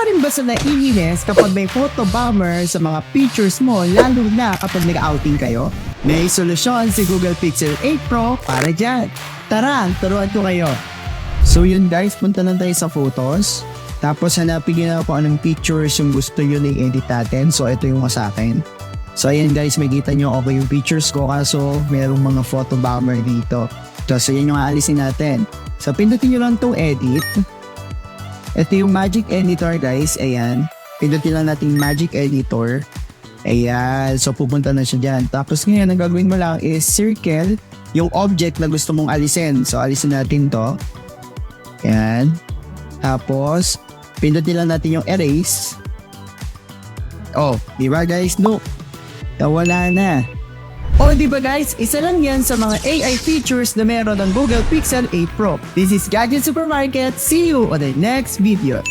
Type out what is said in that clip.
ka rin ba sa naiinis kapag may photo bomber sa mga pictures mo lalo na kapag nag-outing kayo? May solusyon si Google Pixel 8 Pro para dyan. Tara, turuan ko kayo. So yun guys, punta lang tayo sa photos. Tapos hanapin na kung anong pictures yung gusto na i-edit natin. So ito yung sa akin. So ayan guys, makita nyo okay yung pictures ko kaso merong mga photo bomber dito. So, so yan yung aalisin natin. So pindutin nyo lang itong edit. Ito yung Magic Editor guys. Ayan. Pindutin lang natin Magic Editor. Ayan. So pupunta na siya dyan. Tapos ngayon, ang gagawin mo lang is circle yung object na gusto mong alisin. So alisin natin to. Ayan. Tapos, pindutin lang natin yung erase. Oh, di ba guys? No. Nawala na. O di ba guys, isa lang yan sa mga AI features na meron ng Google Pixel 8 Pro. This is Gadget Supermarket. See you on the next video.